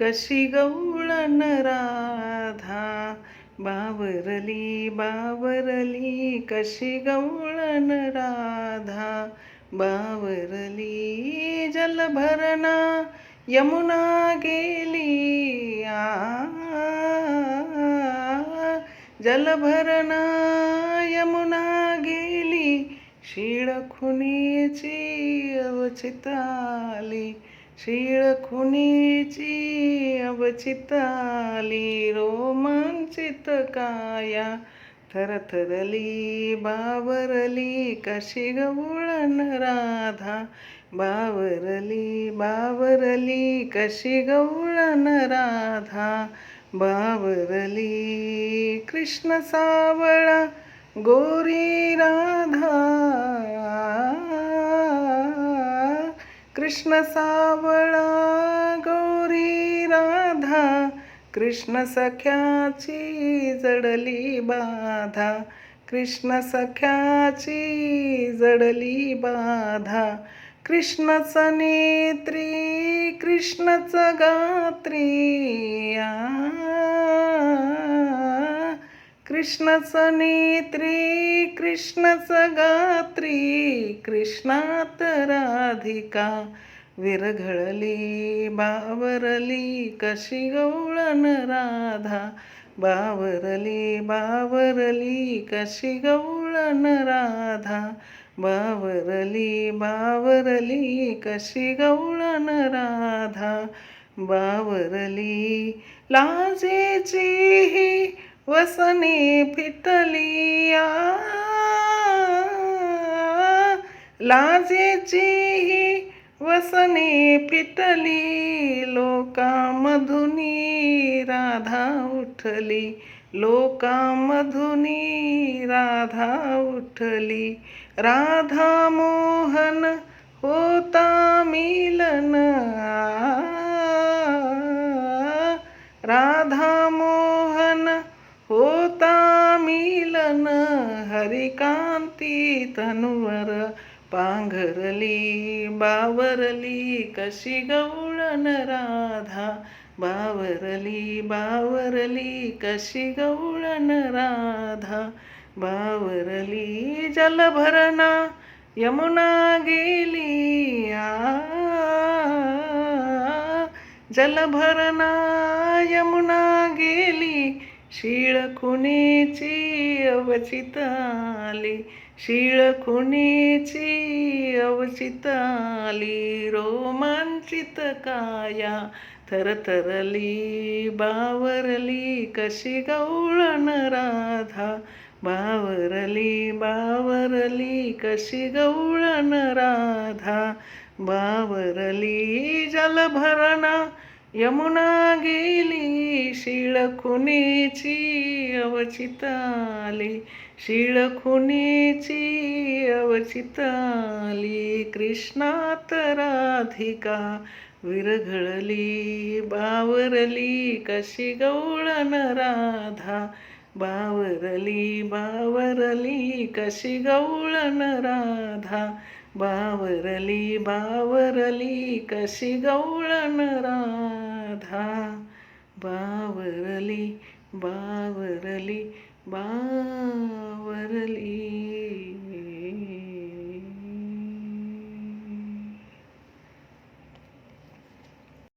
कशी गवळण राधा? बावरली बावरली कशी गवळण राधा? बावरली जलभरणा यमुना गेली आ. जलभरणा यमुना गेली शीळ खुनीची अवचिताली. शीळ खुनीची अवचिताली रोमांचित काया. थरथरली बावरली कशी गवळण राधा. बावरली बावरली कशी गवळण राधा. बावरली कृष्ण सावळा गोरी राधा. कृष्ण सावळा गौरी राधा कृष्ण सख्याची जडली बाधा कृष्ण सख्याची जडली बाधा कृष्णच नेत्री कृष्णच गात्री कृष्णच नेत्री कृष्णच गात्री कृष्णात राधिका विरघळली बावरली कशी गवळण राधा बावरली बावरली कशी गवळण राधा बावरली बावरली कशी गवळण राधा बावरली लाजेची वसने फिटली लाजेची ही वसने लोका लोकामधुनी राधा उठली लोकामधुनी राधा उठली राधा मोहन होता मी हरिकांती तनुवर पांघरली बावरली कशी गवळण राधा. बावरली बावरली कशी गवळण राधा. बावरली जलभरणा यमुना गेली आ. जलभरणा यमुना गेली शीळ खुनीची अवचिताली शिळ शीळ अवचिताली अवचित रोमांचित काया थरथरली बावरली कशी गौळण राधा बावरली बावरली कशी गौळण राधा बावरली जलभरणा यमुना गेली शिळ खुनेची अवचिताली. शिळ खुनेची अवचिताली. कृष्णात राधिका विरघळली बावरली कशी गौळन राधा. बावरली बावरली कशी गौळन राधा. बावरली बावरली कशी गवळण राधा बावरली बावरली बावरली